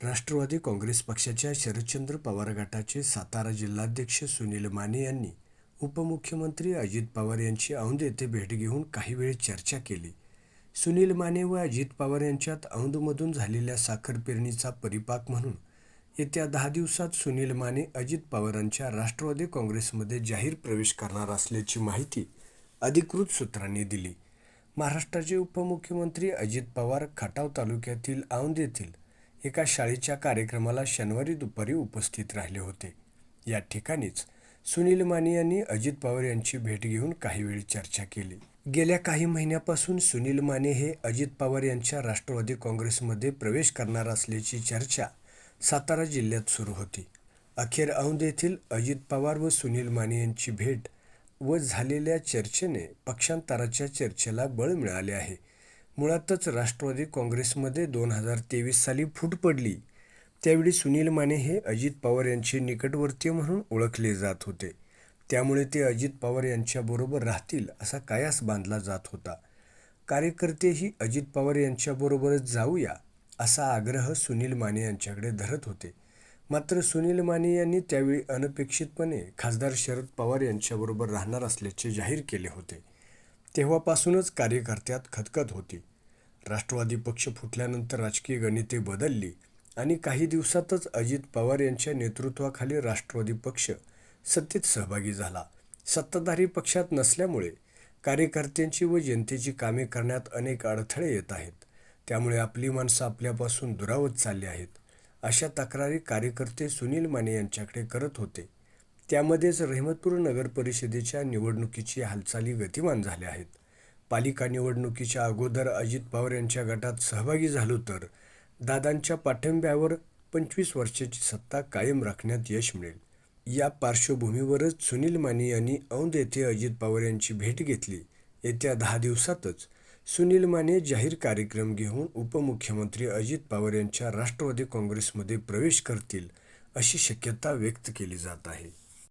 राष्ट्रवादी काँग्रेस पक्षाच्या शरदचंद्र पवार गटाचे सातारा जिल्हाध्यक्ष सुनील माने यांनी उपमुख्यमंत्री अजित पवार यांची औंध येथे भेट घेऊन काही वेळ चर्चा केली. सुनील माने व अजित पवार यांच्यात औंधमधून झालेल्या साखर पेरणीचा परिपाक म्हणून येत्या दहा दिवसात सुनील माने अजित पवारांच्या राष्ट्रवादी काँग्रेसमध्ये जाहीर प्रवेश करणार असल्याची माहिती अधिकृत सूत्रांनी दिली. महाराष्ट्राचे उपमुख्यमंत्री अजित पवार खटाव तालुक्यातील औंध येथील एका शाळेच्या कार्यक्रमाला शनिवारी दुपारी उपस्थित राहिले होते. या ठिकाणीच सुनील माने यांनी अजित पवार यांची भेट घेऊन काही वेळ चर्चा केली. गेल्या काही महिन्यापासून सुनील माने हे अजित पवार यांच्या राष्ट्रवादी काँग्रेसमध्ये प्रवेश करणार असल्याची चर्चा सातारा जिल्ह्यात सुरू होती. अखेर औंध येथील अजित पवार व सुनील माने यांची भेट व झालेल्या चर्चेने पक्षांतराच्या चर्चेला बळ मिळाले आहे. मुळातच राष्ट्रवादी काँग्रेसमध्ये दोन हजार तेवीस साली फूट पडली. त्यावेळी सुनील माने हे अजित पवार यांचे निकटवर्तीय म्हणून ओळखले जात होते. त्यामुळे ते अजित पवार यांच्याबरोबर राहतील असा कायास बांधला जात होता. कार्यकर्तेही अजित पवार यांच्याबरोबरच जाऊया असा आग्रह सुनील माने यांच्याकडे धरत होते. मात्र सुनील माने यांनी त्यावेळी अनपेक्षितपणे खासदार शरद पवार यांच्याबरोबर राहणार असल्याचे जाहीर केले होते. तेव्हापासूनच कार्यकर्त्यात खतखत होती. राष्ट्रवादी पक्ष फुटल्यानंतर राजकीय गणिते बदलली आणि काही दिवसातच अजित पवार यांच्या नेतृत्वाखाली राष्ट्रवादी पक्ष सत्तेत सहभागी झाला. सत्ताधारी पक्षात नसल्यामुळे कार्यकर्त्यांची व जनतेची कामे करण्यात अनेक अडथळे येत आहेत. त्यामुळे आपली माणसं आपल्यापासून दुरावत चालली आहेत अशा तक्रारी कार्यकर्ते सुनील माने यांच्याकडे करत होते. त्यामध्येच रहमतपूर नगर परिषदेच्या निवडणुकीची हालचाली गतिमान झाल्या आहेत. पालिका निवडणुकीच्या अगोदर अजित पवार यांच्या गटात सहभागी झालो तर दादांच्या पाठिंब्यावर पंचवीस वर्षाची सत्ता कायम राखण्यात यश मिळेल. या पार्श्वभूमीवरच सुनील माने यांनी औंध येथे अजित पवार यांची भेट घेतली. येत्या दहा दिवसातच सुनील माने जाहीर कार्यक्रम घेऊन उपमुख्यमंत्री अजित पवार यांच्या राष्ट्रवादी काँग्रेसमध्ये प्रवेश करतील अशी शक्यता व्यक्त केली जात आहे.